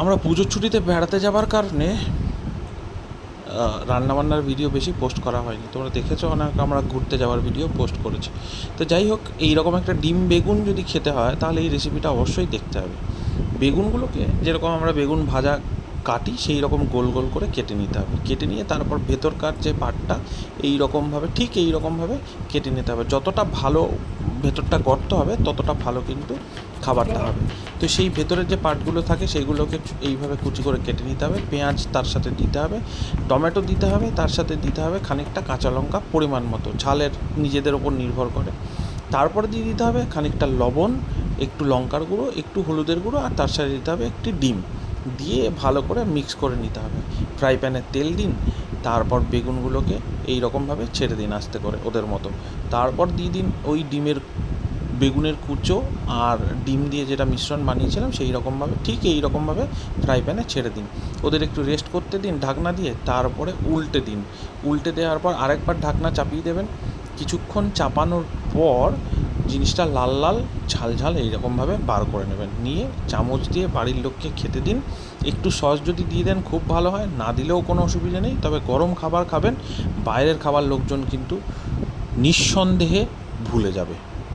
আমরা পুজোর ছুটিতে বেড়াতে যাওয়ার কারণে রান্নাবান্নার ভিডিও বেশি পোস্ট করা হয়নি। তোমরা দেখেছ অনেক আমরা ঘুরতে যাওয়ার ভিডিও পোস্ট করেছি। তো যাই হোক, এইরকম একটা ডিম বেগুন যদি খেতে হয়, তাহলে এই রেসিপিটা অবশ্যই দেখতে হবে। বেগুনগুলোকে যেরকম আমরা বেগুন ভাজা কাটি সেই রকম গোল গোল করে কেটে নিতে হবে। কেটে নিয়ে তারপর ভেতরকার যে পাটটা, এই রকমভাবে, ঠিক এই রকমভাবে কেটে নিতে হবে। যতটা ভালো ভেতরটা গর্ত হবে, ততটা ভালো কিন্তু খাবারটা হবে। তো সেই ভেতরের যে পার্টগুলো থাকে সেইগুলোকে এইভাবে কুচি করে কেটে নিতে হবে। পেঁয়াজ তার সাথে দিতে হবে, টমেটো দিতে হবে, তার সাথে দিতে হবে খানিকটা কাঁচা লঙ্কা পরিমাণ মতো, ঝালের নিজেদের ওপর নির্ভর করে। তারপরে দিয়ে দিতে হবে খানিকটা লবণ, একটু লঙ্কার গুঁড়ো, একটু হলুদের গুঁড়ো, আর তার সাথে দিতে হবে একটি ডিম। দিয়ে ভালো করে মিক্স করে নিতে হবে। ফ্রাই প্যানে তেল দিন, তারপর বেগুনগুলোকে এই রকমভাবে ছেড়ে দিন আস্তে করে ওদের মতো। তারপর দিয়ে দিন ওই ডিমের বেগুনের কুচো আর ডিম দিয়ে যেটা মিশ্রণ বানিয়েছিলাম সেই রকমভাবে ঠিক এই রকমভাবে ফ্রাই প্যানে ছেড়ে দিন। ওদের একটু রেস্ট করতে দিন ঢাকনা দিয়ে, তারপরে উল্টে দিন। উল্টে দেওয়ার পর আরেকবার ঢাকনা চাপিয়ে দেবেন। কিছুক্ষণ চাপানোর পর জিনিসটা লাল লাল, ঝাল ঝাল এইরকমভাবে বার করে নেবেন। নিয়ে চামচ দিয়ে বাড়ির লোককে খেতে দিন। একটু সস যদি দিয়ে দেন খুব ভালো হয়, না দিলেও কোনো অসুবিধা নেই। তবে গরম খাবার খাবেন, বাইরের খাবার লোকজন কিন্তু নিঃসন্দেহে ভুলে যাবে।